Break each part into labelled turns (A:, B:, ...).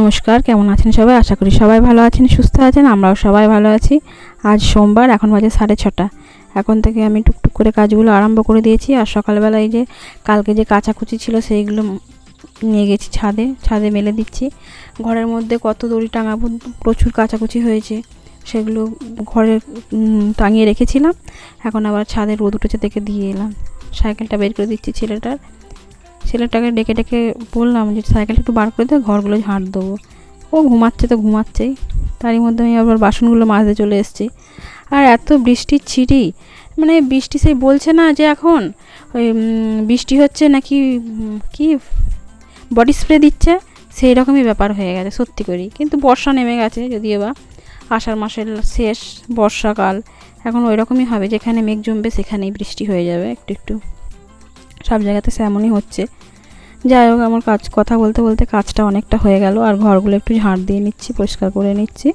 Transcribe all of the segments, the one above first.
A: নমস্কার, কেমন আছেন সবাই? আশা করি সবাই ভালো আছেন, সুস্থ আছেন, আমরাও সবাই ভালো আছি। আজ সোমবার, এখন বাজে সাড়ে ছটা। এখন থেকে আমি টুকটুক করে কাজগুলো আরম্ভ করে দিয়েছি। আর সকালবেলা এই যে কালকে যে কাচাকুচি ছিল, সেইগুলো নিয়ে গেছি ছাদে। ছাদে মেলে দিচ্ছি। ঘরের মধ্যে কত দড়ি টাঙাবো, প্রচুর কাচাকুচি হয়েছে। সেগুলো ঘরে টাঙিয়ে রেখেছিলাম। এখন আবার ছাদে রোদ উঠেছে থেকে দিয়ে এলাম। সাইকেলটা বের করে দিচ্ছি ছেলেটার। ছেলেটাকে ডেকে ডেকে বললাম যে, সাইকেলটা একটু বার করে দে, ঘরগুলো ঝাঁট দেবো। ও ঘুমাচ্ছে তো, ঘুমাচ্ছেই। তারই মধ্যে আমি আবার বাসনগুলো মাজতে চলে এসেছি। আর এত বৃষ্টির ছিটি মানে বৃষ্টি সেই বলছে না যে এখন, ওই বৃষ্টি হচ্ছে নাকি কি, বডি স্প্রে দিচ্ছে, সেই রকমই ব্যাপার হয়ে গেছে, সত্যি করি। কিন্তু বর্ষা নেমে গেছে যদিও বা, আষাঢ় মাসের শেষ বর্ষাকাল, এখন ওই রকমই হবে, যেখানে মেঘ জমবে সেখানেই বৃষ্টি হয়ে যাবে, একটু একটু। সব জায়গাতে সেমনই হচ্ছে। যাই হোক, আমার কাজ, কথা বলতে বলতে কাজটা অনেকটা হয়ে গেল, আর ঘরগুলো একটু ঝাড় দিয়ে নিচ্ছি, পরিষ্কার করে নিচ্ছি।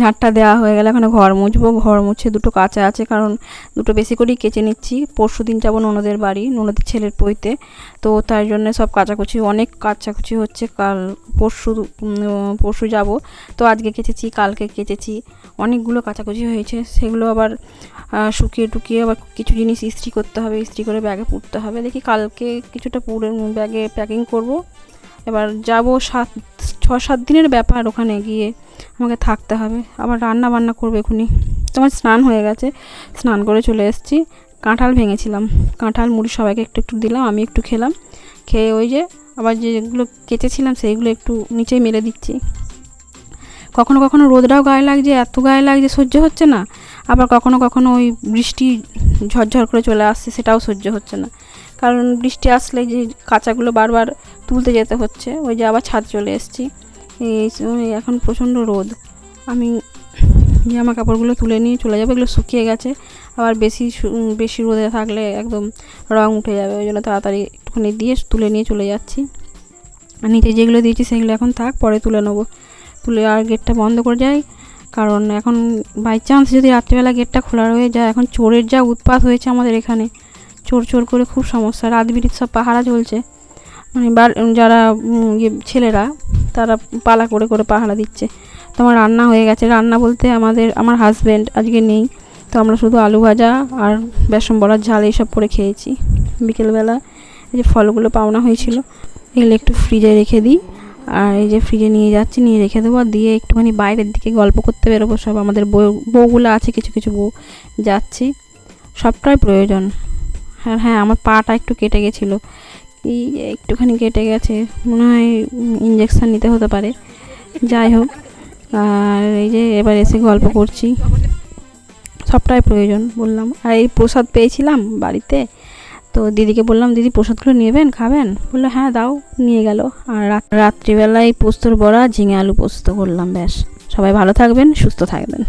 A: ঝাঁটটা দেওয়া হয়ে গেলে, এখানে ঘর মুছবো। ঘর মুছে দুটো কাঁচা আছে, কারণ দুটো বেশি করেই কেচে নিচ্ছি। পরশু দিন যাব ননদের বাড়ি, ননদের ছেলের পইতে তো তার জন্য সব কাচাকুচি, অনেক কাচাকুচি হচ্ছে। কাল, পরশু পরশু যাব। তো আজকে কেচেছি, কালকে কেচেছি। অনেকগুলো কাচাকুচি হয়েছে। সেগুলো আবার শুকিয়ে টুকিয়ে আবার কিছু জিনিস ইস্ত্রি করতে হবে, ইস্ত্রি করে ব্যাগে পুড়তে হবে। দেখি কালকে কিছুটা পুরে ব্যাগে প্যাকিং করব। এবার যাব সাত, ছ, সাত দিনের ব্যাপার ওখানে গিয়ে। আমাকে থাকতে হবে। আবার রান্না বান্না করবে এখুনি। তোমার স্নান হয়ে গেছে। স্নান করে চলে এসেছি। কাঁঠাল ভেঙেছিলাম। কাঁঠাল মুড়ি সবাইকে একটু একটু দিলাম, আমি একটু খেলাম। খেয়ে ওই যে আবার যেগুলো কেচেছিলাম সেইগুলো একটু নিচেই মেলে দিচ্ছি। কখনো কখনো রোদটাও গায়ে লাগছে, এত গায়ে লাগছে, সহ্য হচ্ছে না। আবার কখনো কখনো ওই বৃষ্টি ঝরঝর করে চলে আসছে, সেটাও সহ্য হচ্ছে না। কারণ বৃষ্টি আসলে যে কাঁচাগুলো বারবার তুলতে যেতে হচ্ছে, ওই যে আবার ছাদ চলে এসেছি। এই এখন প্রচণ্ড রোদ। আমি জামা কাপড়গুলো তুলে নিয়ে চলে যাব, এগুলো শুকিয়ে গেছে। আবার বেশি বেশি রোদে থাকলে একদম রং উঠে যাবে, ওই জন্য তাড়াতাড়ি একটুখানি দিয়ে তুলে নিয়ে চলে যাচ্ছি। আর নিচে যেগুলো দিয়েছি সেগুলো এখন থাক, পরে তুলে নেব। তুলে আর গেটটা বন্ধ করে যাই, কারণ এখন বাই চান্স যদি রাত্রিবেলা গেটটা খোলা রয়ে যায়, এখন চোরের যা উৎপাত হয়েছে আমাদের এখানে, চোর চোর করে খুব সমস্যা, রাত বিরিত সব পাহারা চলছে মানে যারা ইয়ে ছেলেরা তারা পালা করে করে পাহারা দিচ্ছে। তো আমার রান্না হয়ে গেছে। রান্না বলতে আমাদের, আমার হাজব্যান্ড আজকে নেই। তো আমরা শুধু আলু ভাজা আর বেসন বড়ার ঝাল এইসব করে খেয়েছি। বিকেলবেলা এই যে ফলগুলো পাওনা হয়েছিল, এগুলো একটু ফ্রিজে রেখে দিই। আর এই যে ফ্রিজে নিয়ে যাচ্ছি, নিয়ে রেখে দেবো। আর দিয়ে একটুখানি বাইরের দিকে গল্প করতে বেরোবো। সব আমাদের বউ, বউগুলো আছে, কিছু কিছু বউ যাচ্ছি। সবটাই প্রয়োজন। আর হ্যাঁ আমার পাটা একটু কেটে গেছিল। এই একটুখানি কেটে গেছে, মনে হয় ইঞ্জেকশান নিতে হতে পারে। যাই হোক, আর এই যে এবার এসে গল্প করছি। সবটাই প্রয়োজন, বললাম। আর এই প্রসাদ পেয়েছিলাম বাড়িতে, তো দিদিকে বললাম, দিদি, প্রসাদগুলো নেবেন, খাবেন? বলল হ্যাঁ দাও। নিয়ে গেল। আর রাত- রাত্রিবেলায় পোস্তর বড়া, ঝিঙে আলু পোস্ত করলাম, ব্যাস। সবাই ভালো থাকবেন, সুস্থ থাকবেন।